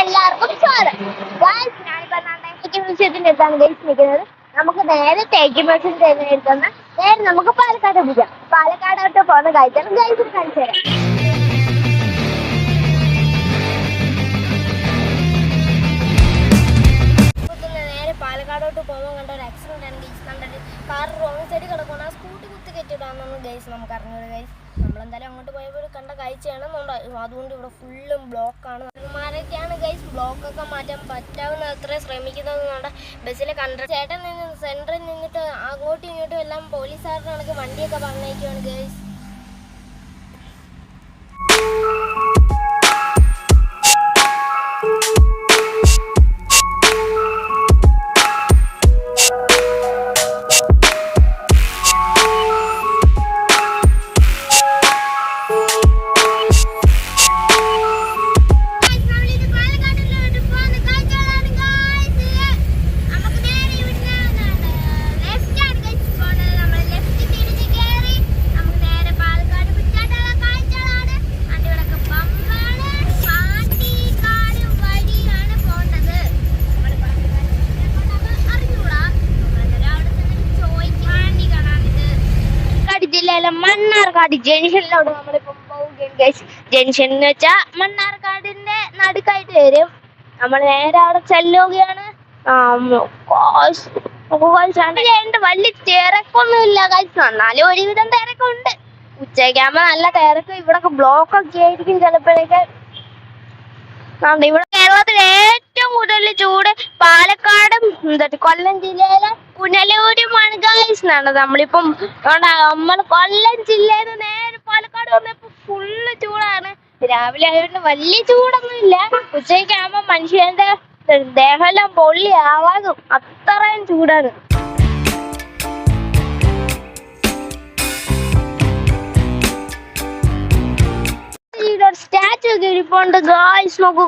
എല്ലാവർക്കും സ്വാഗതം. ഗൈസ് തേക്ക് മ്യൂസിയത്തിന്റെ അടുത്താണ് ഗൈസ് നിൽക്കുന്നത്. നമുക്ക് നേരെ തേക്ക് മത്സ്യം തേങ്ങ നേരെ നമുക്ക് പാലക്കാട് പോകാം. പാലക്കാടോട്ട് പോകുന്ന കാഴ്ചയാണ് ഗൈസ് കാണിച്ചു തരാം പാലക്കാടോട്ട് പോകുമ്പോൾ കണ്ട ഒരു ആക്സിഡന്റ് ആണ് ഗൈസ് കണ്ടത് കാർ റോങ് സൈഡ് കിടക്കണം ആ സ്കൂട്ടി കുത്തി കെട്ടിയിട്ടാണെന്ന് ഗൈസ് നമുക്ക് അറിഞ്ഞത് ഗൈസ് നമ്മളെന്തായാലും അങ്ങോട്ട് പോയപ്പോൾ കണ്ട കാഴ്ചയാണ് അതുകൊണ്ട് ഇവിടെ ഫുള്ളും ബ്ലോക്കാണ് മാരൊക്കെയാണ് ഗൈസ് ബ്ലോക്കൊക്കെ മാറ്റാൻ പറ്റാവുന്ന അത്ര ശ്രമിക്കുന്നത് നമ്മുടെ ബസ്സിലെ കണ്ട ചേട്ടൻ നിന്ന് സെന്ററിൽ നിന്നിട്ട് അങ്ങോട്ടും ഇങ്ങോട്ടും എല്ലാം പോലീസുകാരുടെ കണക്ക് വണ്ടിയൊക്കെ പറഞ്ഞേക്കുവാണ് ഗൈസ് ജില്ലയിലെ മണ്ണാർക്കാട് ജംഗ്ഷനിലോട്ട് നമ്മളിപ്പം പോവുകയാണ് ജംഗ്ഷൻ എന്ന് വെച്ചാൽ മണ്ണാർക്കാടിന്റെ നടുക്കായിട്ട് വരും. നമ്മൾ നേരെ അവിടെ ചെല്ലുകയാണ്. ഉണ്ട് വലിയ തിരക്കൊന്നുമില്ല ഗൈസ് എന്നാലും ഒരുവിധം തിരക്കുണ്ട്. ഉച്ചയ്ക്കാകുമ്പോ നല്ല തിരക്ക്. ഇവിടെ ബ്ലോക്ക് ഒക്കെ ആയിരിക്കും ചിലപ്പോഴേക്ക്. ഇവിടെ കേരളത്തിൽ ഏറ്റവും കൂടുതൽ ചൂട് പാലക്കാടും കൊല്ലം ജില്ലയിലെ പുനലൂരുമാണ് ഗൈസ് എന്നാണ്. നമ്മളിപ്പം നമ്മൾ കൊല്ലം ജില്ലയിൽ നിന്ന് നേരെ പാലക്കാട് വന്നപ്പോ ഫുള്ള് ചൂടാണ്. രാവിലെ ആയതുകൊണ്ട് വലിയ ചൂടൊന്നും ഇല്ല. ഉച്ചയ്ക്ക് ആകുമ്പോ മനുഷ്യന്റെ ദേഹമെല്ലാം പൊള്ളി ആവാകും അത്രയും ചൂടാണ്. സ്റ്റാച്ചു ഒക്കെ ഇരിപ്പുണ്ട്. ഗായ്സ് നോക്കൂ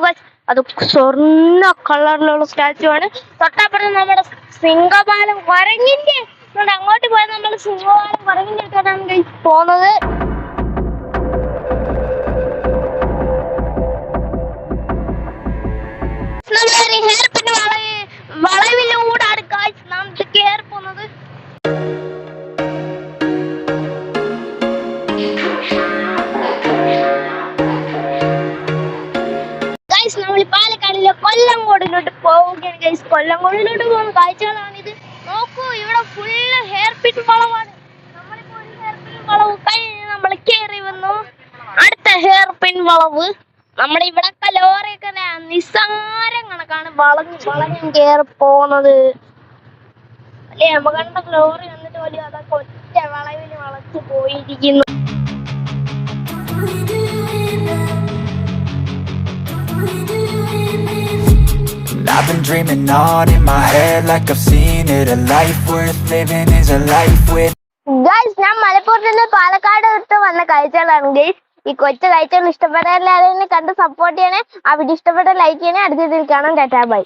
അത് സ്വർണ കളറിലുള്ള സ്റ്റാച്ചു ആണ്. തൊട്ടപ്പുറത്ത് നമ്മുടെ സിംഹപാലം അതുകൊണ്ട് അങ്ങോട്ട് പോയാൽ നമ്മൾ സിംഹപാലം കുരങ്ങിന്റെ അടുത്തോട്ടാണ് പോകുന്നത് ഗൈസ് നമ്മൾ പാലക്കാടിലെ കൊല്ലംകോടിലോട്ട് പോവുകയാണ് ഗൈസ് കൊല്ലംകോടിലോട്ട് പോകുന്ന ഇത് നോക്കൂ ഇവിടെ ഫുള്ള് ഹെയർ പിൻ വളവാണ്. നമ്മളിപ്പോ ഒരു ഹെയർ പിൻ വളവ് കഴിഞ്ഞ് നമ്മൾ കയറി വന്നു. അടുത്ത ഹെയർ പിൻ വളവ് നമ്മുടെ ഇവിടെ ലോറിയൊക്കെ നിസ്സാരം കണക്കാണ് വളഞ്ഞ് വളഞ്ഞും കയറി പോകുന്നത് അല്ലേ നമ്മ കണ്ട ലോറി വന്നിട്ട് പോലും അതൊക്കെ ഒറ്റ വളവിന് വളച്ചു പോയിരിക്കുന്നു. I've been dreaming on in my head like I've seen it. A life worth living is a life with guys ഞാൻ മലപ്പുറത്ത് നിന്ന് പാലക്കാട് വിട്ട് വന്ന കാഴ്ചകളാണ്. ഗൈസ് ഈ കൊച്ചു കാഴ്ചകൾ ഇഷ്ടപ്പെട്ട എല്ലാവരും കണ്ട് സപ്പോർട്ട് ചെയ്യണേ. ആ വീഡിയോ ഇഷ്ടപ്പെട്ട ലൈക്ക് ചെയ്യണേ. അടുത്ത ഇതിൽ കാണാൻ ടാറ്റാ ബൈ